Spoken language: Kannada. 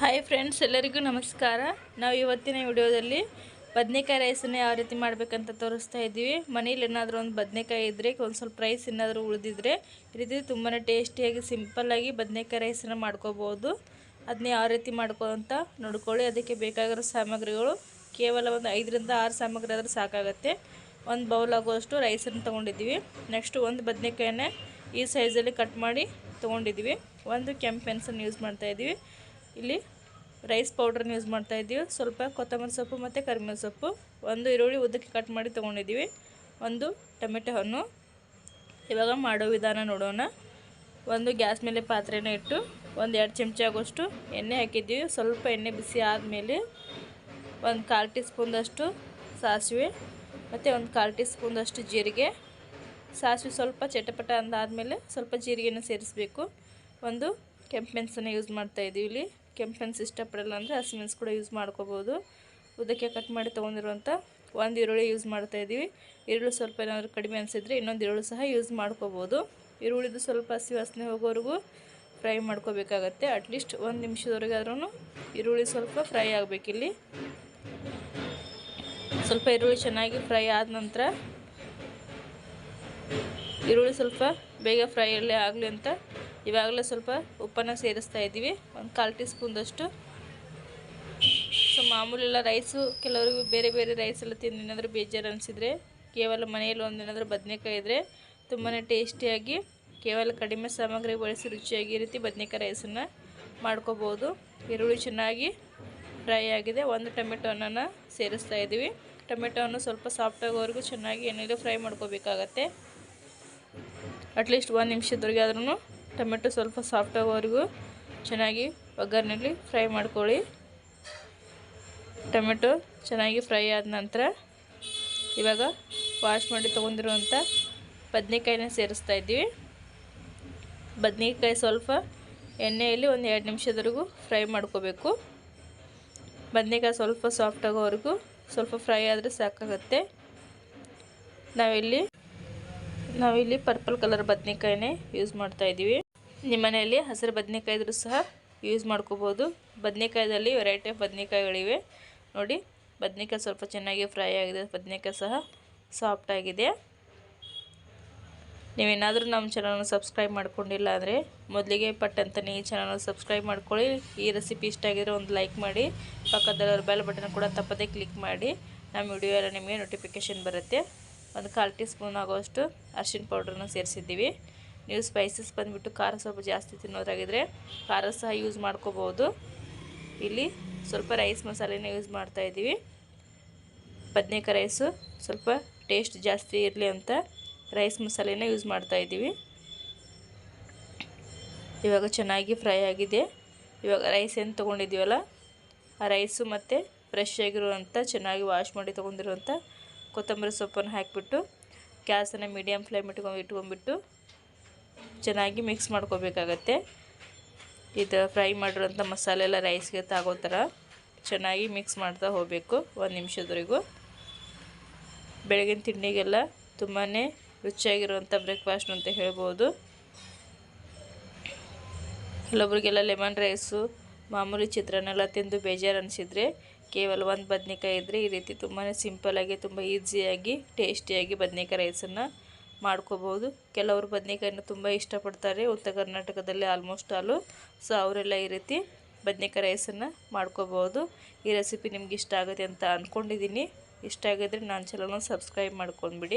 ಹಾಯ್ ಫ್ರೆಂಡ್ಸ್ ಎಲ್ಲರಿಗೂ ನಮಸ್ಕಾರ. ನಾವು ಇವತ್ತಿನ ವಿಡಿಯೋದಲ್ಲಿ ಬದನೆಕಾಯಿ ರೈಸನ್ನು ಯಾವ ರೀತಿ ಮಾಡಬೇಕಂತ ತೋರಿಸ್ತಾ ಇದ್ದೀವಿ. ಮನೇಲಿ ಏನಾದರೂ ಒಂದು ಬದನೆಕಾಯಿ ಇದ್ದರೆ ಒಂದು ಸ್ವಲ್ಪ ರೈಸ್ ಏನಾದರೂ ಉಳಿದಿದ್ರೆ, ಈ ರೀತಿ ತುಂಬಾ ಟೇಸ್ಟಿಯಾಗಿ ಸಿಂಪಲ್ಲಾಗಿ ಬದನೆಕಾಯಿ ರೈಸನ್ನು ಮಾಡ್ಕೋಬೋದು. ಅದನ್ನ ಯಾವ ರೀತಿ ಮಾಡ್ಕೋ ಅಂತ ನೋಡ್ಕೊಳ್ಳಿ. ಅದಕ್ಕೆ ಬೇಕಾಗಿರೋ ಸಾಮಗ್ರಿಗಳು ಕೇವಲ ಒಂದು ಐದರಿಂದ ಆರು ಸಾಮಗ್ರಿ ಆದರೂ ಸಾಕಾಗುತ್ತೆ. ಒಂದು ಬೌಲ್ ಆಗುವಷ್ಟು ರೈಸನ್ನು ತೊಗೊಂಡಿದ್ದೀವಿ. ನೆಕ್ಸ್ಟು ಒಂದು ಬದನೆಕಾಯನ್ನೇ ಈ ಸೈಜಲ್ಲಿ ಕಟ್ ಮಾಡಿ ತೊಗೊಂಡಿದ್ದೀವಿ. ಒಂದು ಕೆಂಪು ಪೆನ್ಸನ್ನು ಯೂಸ್ ಮಾಡ್ತಾಯಿದ್ದೀವಿ ಇಲ್ಲಿ ರೈಸ್ ಪೌಡ್ರನ್ನ ಯೂಸ್ ಮಾಡ್ತಾ ಇದ್ದೀವಿ. ಸ್ವಲ್ಪ ಕೊತ್ತಂಬರಿ ಸೊಪ್ಪು ಮತ್ತು ಕರಿಬೇವು ಸೊಪ್ಪು. ಒಂದು ಈರುಳ್ಳಿ ಉದ್ದಕ್ಕೆ ಕಟ್ ಮಾಡಿ ತೊಗೊಂಡಿದ್ದೀವಿ. ಒಂದು ಟೊಮೆಟೊ ಹಣ್ಣು. ಇವಾಗ ಮಾಡೋ ವಿಧಾನ ನೋಡೋಣ. ಒಂದು ಗ್ಯಾಸ್ ಮೇಲೆ ಪಾತ್ರೆನ ಇಟ್ಟು ಒಂದು ಎರಡು ಚಮಚ ಆಗೋಷ್ಟು ಎಣ್ಣೆ ಹಾಕಿದ್ದೀವಿ. ಸ್ವಲ್ಪ ಎಣ್ಣೆ ಬಿಸಿ ಆದಮೇಲೆ ಒಂದು ಕಾಲು ಟೀ ಸ್ಪೂನ್ದಷ್ಟು ಸಾಸಿವೆ ಮತ್ತು ಒಂದು ಕಾಲು ಟೀ ಸ್ಪೂನ್ದಷ್ಟು ಜೀರಿಗೆ. ಸಾಸಿವೆ ಸ್ವಲ್ಪ ಚಟಪಟ ಅಂದಾದಮೇಲೆ ಸ್ವಲ್ಪ ಜೀರಿಗೆನ ಸೇರಿಸಬೇಕು. ಒಂದು ಕೆಂಪು ಮೆಣಸನ್ನು ಯೂಸ್ ಮಾಡ್ತಾಯಿದ್ದೀವಿ ಇಲ್ಲಿ. ಕೆಂಪು ಮೆಣಸು ಇಷ್ಟಪಡಲ್ಲ ಅಂದರೆ ಹಸಿಮೆಣಸು ಕೂಡ ಯೂಸ್ ಮಾಡ್ಕೋಬೋದು. ಉದ್ದಕ್ಕೆ ಕಟ್ ಮಾಡಿ ತೊಗೊಂಡಿರುವಂಥ ಒಂದು ಈರುಳ್ಳಿ ಯೂಸ್ ಮಾಡ್ತಾ ಇದ್ದೀವಿ. ಈರುಳ್ಳಿ ಸ್ವಲ್ಪ ಏನಾದರೂ ಕಡಿಮೆ ಅನಿಸಿದ್ರೆ ಇನ್ನೊಂದು ಈರುಳ್ಳಿ ಸಹ ಯೂಸ್ ಮಾಡ್ಕೋಬೋದು. ಈರುಳ್ಳಿದು ಸ್ವಲ್ಪ ಹಸಿ ವಾಸನೆ ಹೋಗೋವರೆಗೂ ಫ್ರೈ ಮಾಡ್ಕೋಬೇಕಾಗತ್ತೆ. ಅಟ್ಲೀಸ್ಟ್ ಒಂದು ನಿಮಿಷದವರೆಗಾದ್ರೂ ಈರುಳ್ಳಿ ಸ್ವಲ್ಪ ಫ್ರೈ ಆಗಬೇಕಿಲ್ಲಿ ಸ್ವಲ್ಪ ಈರುಳ್ಳಿ ಚೆನ್ನಾಗಿ ಫ್ರೈ ಆದ ನಂತರ ಈರುಳ್ಳಿ ಸ್ವಲ್ಪ ಬೇಗ ಫ್ರೈಯಲ್ಲೇ ಆಗಲಿ ಅಂತ ಇವಾಗಲೇ ಸ್ವಲ್ಪ ಉಪ್ಪನ್ನು ಸೇರಿಸ್ತಾ ಇದ್ದೀವಿ. ಒಂದು ಕಾಲು ಟೀ ಸ್ಪೂನ್ದಷ್ಟು ಸೊ, ಮಾಮೂಲೆಲ್ಲ ರೈಸು, ಕೆಲವರಿಗೆ ಬೇರೆ ಬೇರೆ ರೈಸ್ ಎಲ್ಲ ತಿಂದು ಏನಾದರೂ ಬೇಜಾರು ಅನಿಸಿದರೆ, ಕೇವಲ ಮನೆಯಲ್ಲಿ ಒಂದೇನಾದರೂ ಬದನೆಕಾಯಿ ಇದ್ದರೆ ತುಂಬಾ ಟೇಸ್ಟಿಯಾಗಿ, ಕೇವಲ ಕಡಿಮೆ ಸಾಮಗ್ರಿ ಬಳಸಿ ರುಚಿಯಾಗಿ ಈ ರೀತಿ ಬದನೆಕಾಯಿ ರೈಸನ್ನು ಮಾಡ್ಕೋಬೋದು. ಈರುಳ್ಳಿ ಚೆನ್ನಾಗಿ ಫ್ರೈ ಆಗಿದೆ. ಒಂದು ಟೊಮೆಟೊ ಹಣ್ಣನ್ನು ಸೇರಿಸ್ತಾ ಇದ್ದೀವಿ. ಟೊಮೆಟೊ ಸ್ವಲ್ಪ ಸಾಫ್ಟ್ ಆಗೋವರೆಗೂ ಚೆನ್ನಾಗಿ ಎಣ್ಣೆಲಿ ಫ್ರೈ ಮಾಡ್ಕೋಬೇಕಾಗತ್ತೆ. ಅಟ್ಲೀಸ್ಟ್ ಒಂದು ನಿಮಿಷದವರೆಗೆ ಆದ್ರೂ ಟೊಮೆಟೊ ಸ್ವಲ್ಪ ಸಾಫ್ಟ್ ಆಗೋವರೆಗೂ ಚೆನ್ನಾಗಿ ಒಗ್ಗರಣೆಯಲ್ಲಿ ಫ್ರೈ ಮಾಡ್ಕೊಳ್ಳಿ. ಟೊಮೆಟೊ ಚೆನ್ನಾಗಿ ಫ್ರೈ ಆದ ನಂತರ ಇವಾಗ ವಾಶ್ ಮಾಡಿ ತೊಗೊಂಡಿರುವಂಥ ಬದನೆಕಾಯಿನ ಸೇರಿಸ್ತಾ ಇದ್ದೀವಿ. ಬದನೆಕಾಯಿ ಸ್ವಲ್ಪ ಎಣ್ಣೆಯಲ್ಲಿ ಒಂದು ಎರಡು ನಿಮಿಷದವರೆಗೂ ಫ್ರೈ ಮಾಡ್ಕೋಬೇಕು. ಬದನೆಕಾಯಿ ಸ್ವಲ್ಪ ಸಾಫ್ಟ್ ಆಗೋವರೆಗೂ ಸ್ವಲ್ಪ ಫ್ರೈ ಆದರೆ ಸಾಕಾಗುತ್ತೆ. ನಾವಿಲ್ಲಿ ನಾವಿಲ್ಲಿ ಪರ್ಪಲ್ ಕಲರ್ ಬದನೆಕಾಯಿನೇ ಯೂಸ್ ಮಾಡ್ತಾ ಇದ್ದೀವಿ. ನಿಮ್ಮ ಮನೆಯಲ್ಲಿ ಹಸಿರು ಬದನೆಕಾಯಿ ಇದ್ರೂ ಸಹ ಯೂಸ್ ಮಾಡ್ಕೋಬೋದು. ಬದನೆಕಾಯಿದಲ್ಲಿ ವೆರೈಟಿ ಆಫ್ ಬದನೆಕಾಯಿಗಳಿವೆ. ನೋಡಿ, ಬದನೆಕಾಯಿ ಸ್ವಲ್ಪ ಚೆನ್ನಾಗಿ ಫ್ರೈ ಆಗಿದೆ. ಬದನೆಕಾಯಿ ಸಹ ಸಾಫ್ಟ್ ಆಗಿದೆ. ನೀವೇನಾದರೂ ನಮ್ಮ ಚಾನಲ್ನ ಸಬ್ಸ್ಕ್ರೈಬ್ ಮಾಡ್ಕೊಂಡಿಲ್ಲ ಅಂದರೆ ಮೊದಲಿಗೆ ಪಟ್ಟಂತನೇ ಈ ಚಾನಲ್ನ ಸಬ್ಸ್ಕ್ರೈಬ್ ಮಾಡ್ಕೊಳ್ಳಿ. ಈ ರೆಸಿಪಿ ಇಷ್ಟ ಆಗಿದ್ರೆ ಒಂದು ಲೈಕ್ ಮಾಡಿ. ಪಕ್ಕದಲ್ಲಿರೋ ಬೆಲ್ ಬಟನ್ ಕೂಡ ತಪ್ಪದೇ ಕ್ಲಿಕ್ ಮಾಡಿ. ನಮ್ಮ ವಿಡಿಯೋ ಎಲ್ಲ ನಿಮಗೆ ನೋಟಿಫಿಕೇಷನ್ ಬರುತ್ತೆ. ಒಂದು ಕಾಲು ಟೀ ಸ್ಪೂನ್ ಆಗೋಷ್ಟು ಅರ್ಶಿನ ಪೌಡ್ರನ್ನ ಸೇರಿಸಿದ್ದೀವಿ. ನೀವು ಸ್ಪೈಸಸ್ ಬಂದುಬಿಟ್ಟು ಖಾರ ಸ್ವಲ್ಪ ಜಾಸ್ತಿ ತಿನ್ನೋದಾಗಿದ್ದರೆ ಖಾರ ಸಹ ಯೂಸ್ ಮಾಡ್ಕೋಬೋದು ಇಲ್ಲಿ ಸ್ವಲ್ಪ ರೈಸ್ ಮಸಾಲೆನ ಯೂಸ್ ಮಾಡ್ತಾಯಿದ್ದೀವಿ ಬದನೇಕಾಯಿ ರೈಸು ಸ್ವಲ್ಪ ಟೇಸ್ಟ್ ಜಾಸ್ತಿ ಇರಲಿ ಅಂತ ರೈಸ್ ಮಸಾಲೆನ ಯೂಸ್ ಮಾಡ್ತಾಯಿದ್ದೀವಿ ಇವಾಗ ಚೆನ್ನಾಗಿ ಫ್ರೈ ಆಗಿದೆ. ಇವಾಗ ರೈಸ್ ಏನು ತೊಗೊಂಡಿದ್ದೀವಲ್ಲ, ಆ ರೈಸು ಮತ್ತು ಫ್ರೆಶ್ ಆಗಿರುವಂಥ ಚೆನ್ನಾಗಿ ವಾಶ್ ಮಾಡಿ ತೊಗೊಂಡಿರುವಂಥ ಕೊತ್ತಂಬರಿ ಸೊಪ್ಪನ್ನು ಹಾಕಿಬಿಟ್ಟು, ಗ್ಯಾಸನ್ನು ಮೀಡಿಯಮ್ ಫ್ಲೇಮ್ ಇಟ್ಕೊಂಡು ಇಟ್ಕೊಂಡ್ಬಿಟ್ಟು ಚೆನ್ನಾಗಿ ಮಿಕ್ಸ್ ಮಾಡ್ಕೋಬೇಕಾಗತ್ತೆ. ಇದು ಫ್ರೈ ಮಾಡಿರೋಂಥ ಮಸಾಲೆ ಎಲ್ಲ ರೈಸ್ಗೆ ತಾಗೋ ಥರ ಚೆನ್ನಾಗಿ ಮಿಕ್ಸ್ ಮಾಡ್ತಾ ಹೋಗಬೇಕು ಒಂದು ನಿಮಿಷದವರೆಗೂ. ಬೆಳಗಿನ ತಿಂಡಿಗೆಲ್ಲ ತುಂಬಾ ರುಚಿಯಾಗಿರುವಂಥ ಬ್ರೇಕ್ಫಾಸ್ಟ್ ಅಂತ ಹೇಳ್ಬೋದು. ಕೆಲವೊಬ್ರಿಗೆಲ್ಲ ಲೆಮನ್ ರೈಸು ಮಾಮೂಲಿ ಚಿತ್ರಾನ್ನೆಲ್ಲ ತಿಂದು ಬೇಜಾರು ಅನಿಸಿದರೆ ಕೇವಲ ಒಂದು ಬದನೇಕಾಯಿ ಇದ್ದರೆ ಈ ರೀತಿ ತುಂಬಾ ಸಿಂಪಲಾಗಿ ತುಂಬ ಈಸಿಯಾಗಿ ಟೇಸ್ಟಿಯಾಗಿ ಬದನೇಕಾಯಿ ರೈಸನ್ನು ಮಾಡ್ಕೋಬೋದು ಕೆಲವರು ಬದನೆಕಾಯಿನ ತುಂಬ ಇಷ್ಟಪಡ್ತಾರೆ. ಉತ್ತರ ಕರ್ನಾಟಕದಲ್ಲಿ ಆಲ್ಮೋಸ್ಟ್ ಆಲು ಸೊ ಅವರೆಲ್ಲ ಈ ರೀತಿ ಬದನೆಕಾಯಿ ರೈಸನ್ನು ಮಾಡ್ಕೋಬೋದು ಈ ರೆಸಿಪಿ ನಿಮ್ಗೆ ಇಷ್ಟ ಆಗುತ್ತೆ ಅಂತ ಅಂದ್ಕೊಂಡಿದ್ದೀನಿ ಇಷ್ಟ ಆಗಿದ್ರೆ ನಾನು ಚಾನಲ್ನ ಸಬ್ಸ್ಕ್ರೈಬ್ ಮಾಡ್ಕೊಂಡ್ಬಿಡಿ.